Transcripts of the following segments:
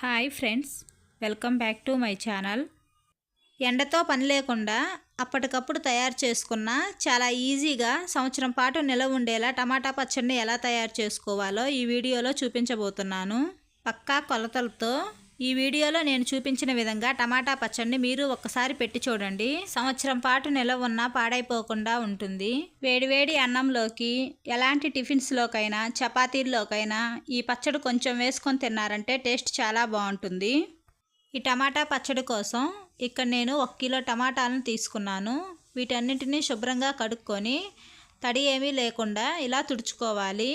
Hi friends welcome back to my channel. ఎండతో పని లేకుండా అప్పటికప్పుడు తయారు చేసుకున్న చాలా ఈజీగా సంవత్సరం పాటు నిలవ ఉండేలా టమాటా పచ్చడిని ఎలా తయారు చేసుకోవాలో ఈ వీడియోలో చూపించబోతున్నాను. పక్కా కొలతలతో ఈ వీడియోలో నేను చూపించిన విధంగా టమాటా పచ్చడిని మీరు ఒక్కసారి పెట్టి చూడండి. సంవత్సరం పాటు నిలవ ఉన్నా పాడైపోకుండా ఉంటుంది. వేడివేడి అన్నంలోకి ఎలాంటి టిఫిన్స్లోకైనా చపాతీల్లోకైనా ఈ పచ్చడి కొంచెం వేసుకొని తిన్నారంటే టేస్ట్ చాలా బాగుంటుంది. ఈ టమాటా పచ్చడి కోసం ఇక్కడ నేను ఒక కిలో టమాటాలను తీసుకున్నాను. వీటన్నిటిని శుభ్రంగా కడుక్కొని తడి ఏమీ లేకుండా ఇలా తుడుచుకోవాలి.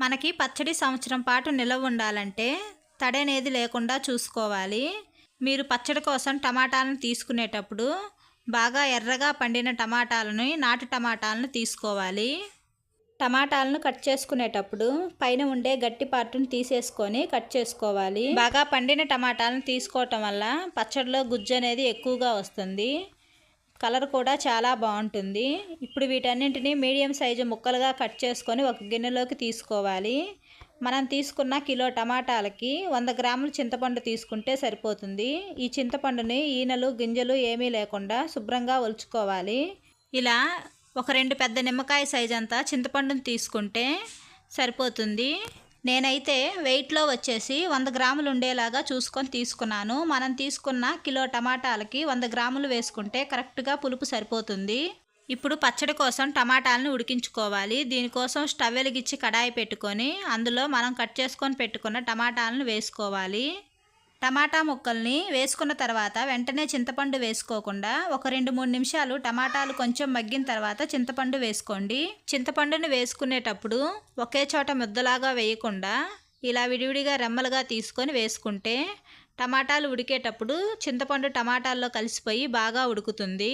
మనకి పచ్చడి సంవత్సరం పాటు నిలవ ఉండాలంటే తడి అనేది లేకుండా చూసుకోవాలి. మీరు పచ్చడి కోసం టమాటాలను తీసుకునేటప్పుడు బాగా ఎర్రగా పండిన టమాటాలను నాటు టమాటాలను తీసుకోవాలి. టమాటాలను కట్ చేసుకునేటప్పుడు పైన ఉండే గట్టి పార్టును తీసేసుకొని కట్ చేసుకోవాలి. బాగా పండిన టమాటాలను తీసుకోవటం వల్ల పచ్చడిలో గుజ్జు అనేది ఎక్కువగా వస్తుంది. కలర్ కూడా చాలా బాగుంటుంది. ఇప్పుడు వీటన్నింటినీ మీడియం సైజు ముక్కలుగా కట్ చేసుకొని ఒక గిన్నెలోకి తీసుకోవాలి. మనం తీసుకున్న కిలో టమాటాలకి వంద గ్రాముల చింతపండు తీసుకుంటే సరిపోతుంది. ఈ చింతపండుని ఈనలు గింజలు ఏమీ లేకుండా శుభ్రంగా ఒలుచుకోవాలి. ఇలా ఒక రెండు పెద్ద నిమ్మకాయ సైజ్ అంతా చింతపండుని తీసుకుంటే సరిపోతుంది. నేనైతే వెయిట్లో వచ్చేసి వంద గ్రాములు ఉండేలాగా చూసుకొని తీసుకున్నాను. మనం తీసుకున్న కిలో టమాటాలకి వంద గ్రాములు వేసుకుంటే కరెక్ట్గా పులుపు సరిపోతుంది. ఇప్పుడు పచ్చడి కోసం టమాటాలను ఉడికించుకోవాలి. దీనికోసం స్టవ్ వెలిగించి కడాయి పెట్టుకొని అందులో మనం కట్ చేసుకొని పెట్టుకున్న టమాటాలను వేసుకోవాలి. టమాటా ముక్కల్ని వేసుకున్న తర్వాత వెంటనే చింతపండు వేసుకోకుండా ఒక రెండు మూడు నిమిషాలు టమాటాలు కొంచెం మగ్గిన తర్వాత చింతపండు వేసుకోండి. చింతపండుని వేసుకునేటప్పుడు ఒకే చోట ముద్దలాగా వేయకుండా ఇలా విడివిడిగా రెమ్మలుగా తీసుకొని వేసుకుంటే టమాటాలు ఉడికేటప్పుడు చింతపండు టమాటాల్లో కలిసిపోయి బాగా ఉడుకుతుంది.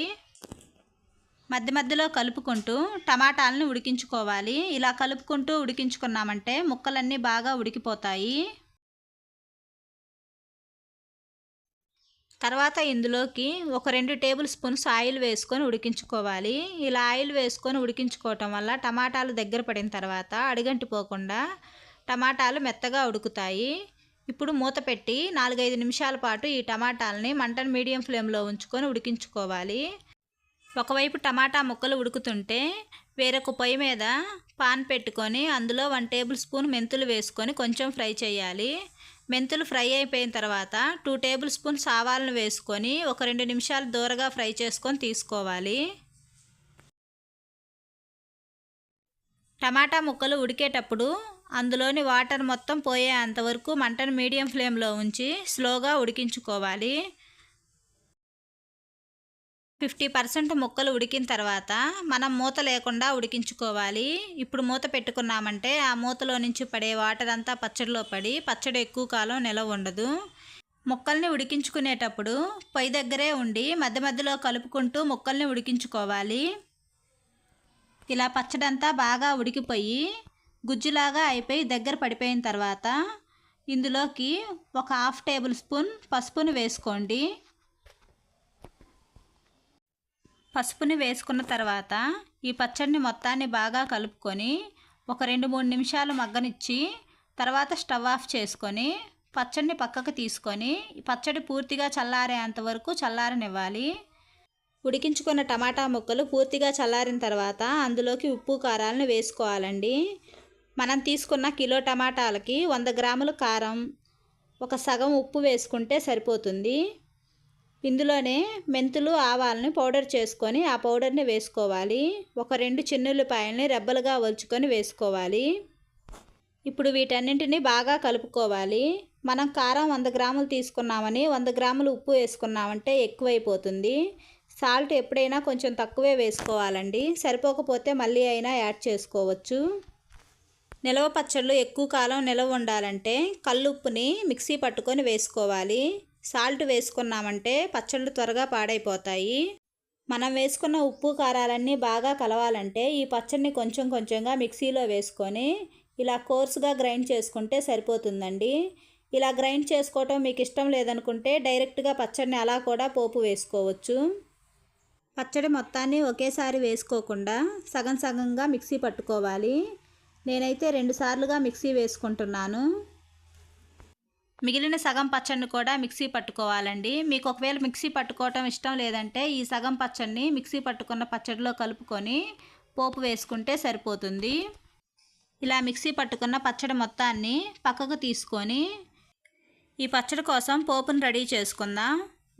మధ్య మధ్యలో కలుపుకుంటూ టమాటాలను ఉడికించుకోవాలి. ఇలా కలుపుకుంటూ ఉడికించుకున్నామంటే ముక్కలన్నీ బాగా ఉడికిపోతాయి. తర్వాత ఇందులోకి ఒక రెండు టేబుల్ స్పూన్స్ ఆయిల్ వేసుకొని ఉడికించుకోవాలి. ఇలా ఆయిల్ వేసుకొని ఉడికించుకోవటం వల్ల టమాటాలు దగ్గర పడిన తర్వాత అడిగంటిపోకుండా టమాటాలు మెత్తగా ఉడుకుతాయి. ఇప్పుడు మూత పెట్టి నాలుగైదు నిమిషాల పాటు ఈ టమాటాలని మంటను మీడియం ఫ్లేమ్లో ఉంచుకొని ఉడికించుకోవాలి. ఒకవైపు టమాటా ముక్కలు ఉడుకుతుంటే వేరొక పొయ్యి మీద పాన్ పెట్టుకొని అందులో వన్ టేబుల్ స్పూన్ మెంతులు వేసుకొని కొంచెం ఫ్రై చేయాలి. మెంతులు ఫ్రై అయిపోయిన తర్వాత టూ టేబుల్ స్పూన్ సావాలను వేసుకొని ఒక రెండు నిమిషాలు దూరగా ఫ్రై చేసుకొని తీసుకోవాలి. టమాటా ముక్కలు ఉడికేటప్పుడు అందులోని వాటర్ మొత్తం పోయే అంతవరకు మంటను మీడియం ఫ్లేమ్లో ఉంచి స్లోగా ఉడికించుకోవాలి. ఫిఫ్టీ పర్సెంట్ ముక్కలు ఉడికిన తర్వాత మనం మూత లేకుండా ఉడికించుకోవాలి. ఇప్పుడు మూత పెట్టుకున్నామంటే ఆ మూతలో నుంచి పడే వాటర్ అంతా పచ్చడిలో పడి పచ్చడి ఎక్కువ కాలం నిలవ ఉండదు. ముక్కల్ని ఉడికించుకునేటప్పుడు పొయ్యి దగ్గరే ఉండి మధ్య మధ్యలో కలుపుకుంటూ ముక్కల్ని ఉడికించుకోవాలి. ఇలా పచ్చడంతా బాగా ఉడికిపోయి గుజ్జులాగా అయిపోయి దగ్గర పడిపోయిన తర్వాత ఇందులోకి ఒక హాఫ్ టేబుల్ స్పూన్ పసుపును వేసుకోండి. పసుపుని వేసుకున్న తర్వాత ఈ పచ్చడిని మొత్తాన్ని బాగా కలుపుకొని ఒక రెండు మూడు నిమిషాలు మగ్గనిచ్చి తర్వాత స్టవ్ ఆఫ్ చేసుకొని పచ్చడిని పక్కకు తీసుకొని పచ్చడి పూర్తిగా చల్లారేంత వరకు చల్లారనివ్వాలి. ఉడికించుకున్న టమాటా ముక్కలు పూర్తిగా చల్లారిన తర్వాత అందులోకి ఉప్పు కారాలను వేసుకోవాలండి. మనం తీసుకున్న కిలో టమాటాలకి వంద గ్రాముల కారం ఒక సగం ఉప్పు వేసుకుంటే సరిపోతుంది. ఇందులోనే మెంతులు ఆవాలని పౌడర్ చేసుకొని ఆ పౌడర్ని వేసుకోవాలి. ఒక రెండు చిన్నుల్లిపాయలని రెబ్బలుగా ఒలుచుకొని వేసుకోవాలి. ఇప్పుడు వీటన్నింటినీ బాగా కలుపుకోవాలి. మనం కారం వంద గ్రాములు తీసుకున్నామని వంద గ్రాములు ఉప్పు వేసుకున్నామంటే ఎక్కువైపోతుంది. సాల్ట్ ఎప్పుడైనా కొంచెం తక్కువే వేసుకోవాలండి. సరిపోకపోతే మళ్ళీ అయినా యాడ్ చేసుకోవచ్చు. నిలవ పచ్చళ్ళు ఎక్కువ కాలం నిలవ ఉండాలంటే కల్లుప్పుని మిక్సీ పట్టుకొని వేసుకోవాలి. సాల్ట్ వేసుకున్నామంటే పచ్చళ్ళు త్వరగా పాడైపోతాయి. మనం వేసుకున్న ఉప్పు కారాలన్నీ బాగా కలవాలంటే ఈ పచ్చడిని కొంచెం కొంచెంగా మిక్సీలో వేసుకొని ఇలా కోర్సుగా గ్రైండ్ చేసుకుంటే సరిపోతుందండి. ఇలా గ్రైండ్ చేసుకోవటం మీకు ఇష్టం లేదనుకుంటే డైరెక్ట్గా పచ్చడిని అలా కూడా పోపు వేసుకోవచ్చు. పచ్చడి మొత్తాన్ని ఒకేసారి వేసుకోకుండా సగం సగంగా మిక్సీ పట్టుకోవాలి. నేనైతే రెండు సార్లుగా మిక్సీ వేసుకుంటున్నాను. మిగిలిన సగం పచ్చడిని కూడా మిక్సీ పట్టుకోవాలండి. మీకు ఒకవేళ మిక్సీ పట్టుకోవటం ఇష్టం లేదంటే ఈ సగం పచ్చడిని మిక్సీ పట్టుకున్న పచ్చడిలో కలుపుకొని పోపు వేసుకుంటే సరిపోతుంది. ఇలా మిక్సీ పట్టుకున్న పచ్చడి మొత్తాన్ని పక్కకు తీసుకొని ఈ పచ్చడి కోసం పోపును రెడీ చేసుకుందాం.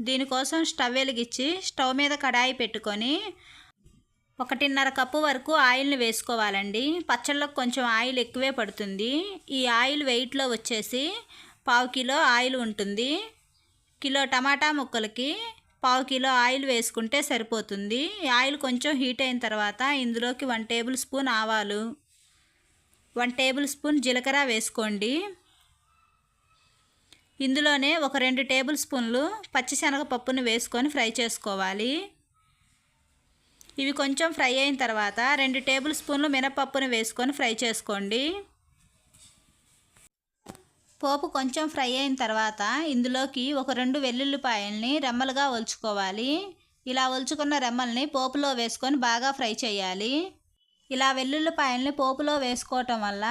దీనికోసం స్టవ్ వెలిగించి స్టవ్ మీద కడాయి పెట్టుకొని ఒకటిన్నర కప్పు వరకు ఆయిల్ని వేసుకోవాలండి. పచ్చళ్ళకు కొంచెం ఆయిల్ ఎక్కువే పడుతుంది. ఈ ఆయిల్ వెయిట్లో వచ్చేసి పావు కిలో ఆయిల్ ఉంటుంది. కిలో టమాటా ముక్కలకి పావు కిలో ఆయిల్ వేసుకుంటే సరిపోతుంది. ఆయిల్ కొంచెం హీట్ అయిన తర్వాత ఇందులోకి వన్ టేబుల్ స్పూన్ ఆవాలు వన్ టేబుల్ స్పూన్ జీలకర్ర వేసుకోండి. ఇందులోనే ఒక రెండు టేబుల్ స్పూన్లు పచ్చిశనగపప్పును వేసుకొని ఫ్రై చేసుకోవాలి. ఇవి కొంచెం ఫ్రై అయిన తర్వాత రెండు టేబుల్ స్పూన్లు మినపప్పును వేసుకొని ఫ్రై చేసుకోండి. పోపు కొంచెం ఫ్రై అయిన తర్వాత ఇందులోకి ఒక రెండు వెల్లుల్లిపాయల్ని రెమ్మలుగా ఒలుచుకోవాలి. ఇలా ఒలుచుకున్న రెమ్మల్ని పోపులో వేసుకొని బాగా ఫ్రై చేయాలి. ఇలా వెల్లుల్లిపాయల్ని పోపులో వేసుకోవటం వల్ల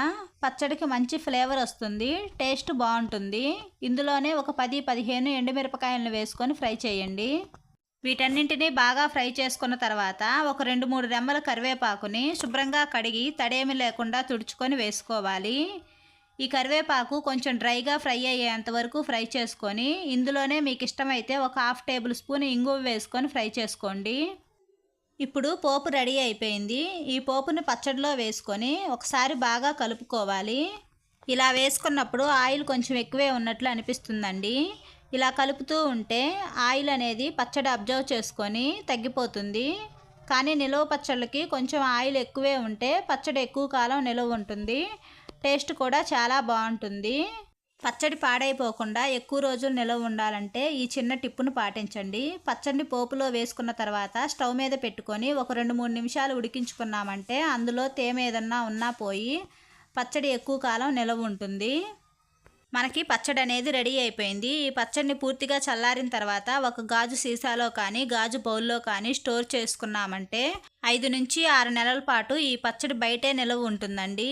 పచ్చడికి మంచి ఫ్లేవర్ వస్తుంది టేస్ట్ బాగుంటుంది. ఇందులోనే ఒక పది పదిహేను ఎండుమిరపకాయలను వేసుకొని ఫ్రై చేయండి. వీటన్నింటినీ బాగా ఫ్రై చేసుకున్న తర్వాత ఒక రెండు మూడు రెమ్మల కరివేపాకుని శుభ్రంగా కడిగి తడేమి లేకుండా తుడుచుకొని వేసుకోవాలి. ఈ కరివేపాకు కొంచెం డ్రైగా ఫ్రై అయ్యేంత వరకు ఫ్రై చేసుకొని ఇందులోనే మీకు ఇష్టమైతే ఒక హాఫ్ టేబుల్ స్పూన్ ఇంగువ వేసుకొని ఫ్రై చేసుకోండి. ఇప్పుడు పోపు రెడీ అయిపోయింది. ఈ పోపుని పచ్చడిలో వేసుకొని ఒకసారి బాగా కలుపుకోవాలి. ఇలా వేసుకున్నప్పుడు ఆయిల్ కొంచెం ఎక్కువే ఉన్నట్లు అనిపిస్తుందండి. ఇలా కలుపుతూ ఉంటే ఆయిల్ అనేది పచ్చడి అబ్జర్వ్ చేసుకొని తగ్గిపోతుంది. కానీ నిలువ పచ్చళ్ళకి కొంచెం ఆయిల్ ఎక్కువే ఉంటే పచ్చడి ఎక్కువ కాలం నిలువ ఉంటుంది. టేస్ట్ కూడా చాలా బాగుంటుంది. పచ్చడి పాడైపోకుండా ఎక్కువ రోజులు నిలవ ఉండాలంటే ఈ చిన్న టిప్పును పాటించండి. పచ్చడిని పోపులో వేసుకున్న తర్వాత స్టవ్ మీద పెట్టుకొని ఒక రెండు మూడు నిమిషాలు ఉడికించుకున్నామంటే అందులో తేమ ఏదన్నా ఉన్నా పోయి పచ్చడి ఎక్కువ కాలం నిలవ ఉంటుంది. మనకి పచ్చడి అనేది రెడీ అయిపోయింది. ఈ పచ్చడిని పూర్తిగా చల్లారిన తర్వాత ఒక గాజు సీసాలో కానీ గాజు బౌల్లో కానీ స్టోర్ చేసుకున్నామంటే ఐదు నుంచి ఆరు నెలల పాటు ఈ పచ్చడి బయటే నిలవ ఉంటుందండి.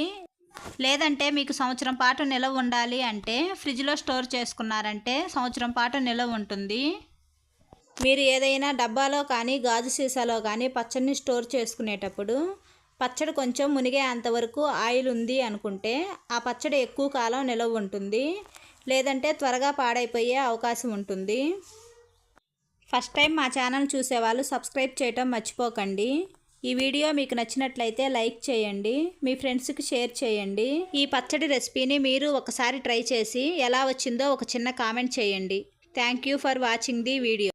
లేదంటే మీకు సంవత్సరం పాటు నిలవ ఉండాలి అంటే ఫ్రిడ్జ్లో స్టోర్ చేసుకున్నారంటే సంవత్సరం పాటు నిలవ ఉంటుంది. మీరు ఏదైనా డబ్బాలో కానీ గాజు సీసాలో కానీ పచ్చడిని స్టోర్ చేసుకునేటప్పుడు పచ్చడి కొంచెం మునిగే అంతవరకు ఆయిల్ ఉంది అనుకుంటే ఆ పచ్చడి ఎక్కువ కాలం నిలవ ఉంటుంది. లేదంటే త్వరగా పాడైపోయే అవకాశం ఉంటుంది. ఫస్ట్ టైం మా ఛానల్ చూసేవాళ్ళు సబ్స్క్రైబ్ చేయటం మర్చిపోకండి. ఈ వీడియో మీకు నచ్చినట్లయితే లైక్ చేయండి మీ ఫ్రెండ్స్కి షేర్ చేయండి. ఈ పచ్చడి రెసిపీని మీరు ఒకసారి ట్రై చేసి ఎలా వచ్చిందో ఒక చిన్న కామెంట్ చేయండి. Thank you for watching the video.